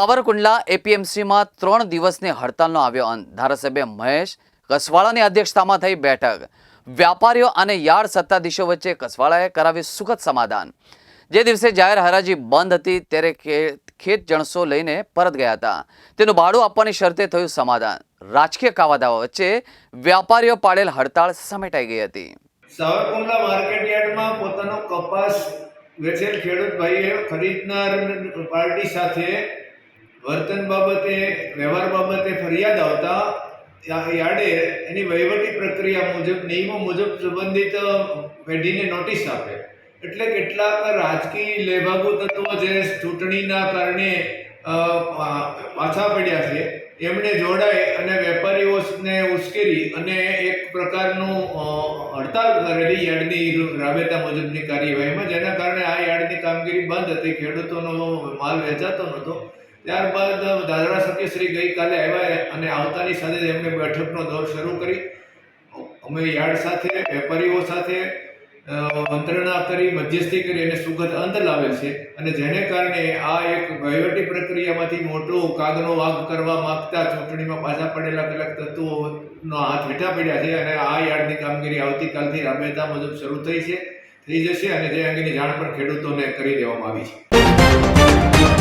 સાવરકુંડલા એપીએમસીમાં ત્રણ દિવસની હડતાલનો આવ્યો અંત. ધારાસભ્ય મહેશ કસવાળાની અધ્યક્ષતામાં થઈ બેઠક. વ્યાપારીઓ અને યાર્ડ સત્તાધીશો વચ્ચે કસવાળાએ કરાવ્યું સુખદ સમાધાન. જે દિવસે જાહેર હરાજી બંધ હતી ત્યારે ખેત જણસો લઈને પરત ગયા હતા. તેનું ભાડું આપવાની શરતે થયું સમાધાન. રાજકીય કાવાદાવા વચ્ચે વ્યાપારીઓ પાડેલ હડતાળ સમેટાઈ ગઈ હતી. સાવરકુંડલા માર્કેટ યાર્ડમાં પોતાનો કપાસ વેચેલ ખેડૂત ભાઈએ ખરીદનાર પાર્ટી સાથે વર્તન બાબતે, વ્યવહાર બાબતે ફરિયાદ આવતા યાડે એની વહીવટી પ્રક્રિયા મુજબ, નિયમો મુજબ સંબંધિત પેઢીને નોટિસ આપે. એટલે કેટલાક રાજકીય લેભાગુ તત્વો જે ચૂંટણીના કારણે પાછા પડ્યા છે એમણે જોડાઈ અને વેપારીઓને ઉશ્કેરી અને એક પ્રકારનું હડતાલ કરેલી યાર્ડની રાબેતા મુજબની કાર્યવાહીમાં, જેના કારણે આ યાર્ડની કામગીરી બંધ હતી, ખેડૂતોનો માલ વેચાતો નહોતો. ત્યારબાદ દાદરા સત્યશ્રી ગઈકાલે આવ્યા અને આવતાની સાથે જ એમણે બેઠકનો દોર શરૂ કરી. અમે યાર્ડ સાથે, વેપારીઓ સાથે મંત્રણા કરી, મધ્યસ્થી કરી અને સુગત અંત લાવેલ છે. અને જેને કારણે આ એક વહીવટી પ્રક્રિયામાંથી મોટો કાગનો વાઘ કરવા માંગતા ચૂંટણીમાં પાછા પડેલા કેટલાક તત્વોનો હાથ હેઠા પડ્યા છે અને આ યાર્ડની કામગીરી આવતીકાલથી રાબેતા મુજબ શરૂ થઈ છે, થઈ જશે અને જે અંગેની જાણ પણ ખેડૂતોને કરી દેવામાં આવી છે.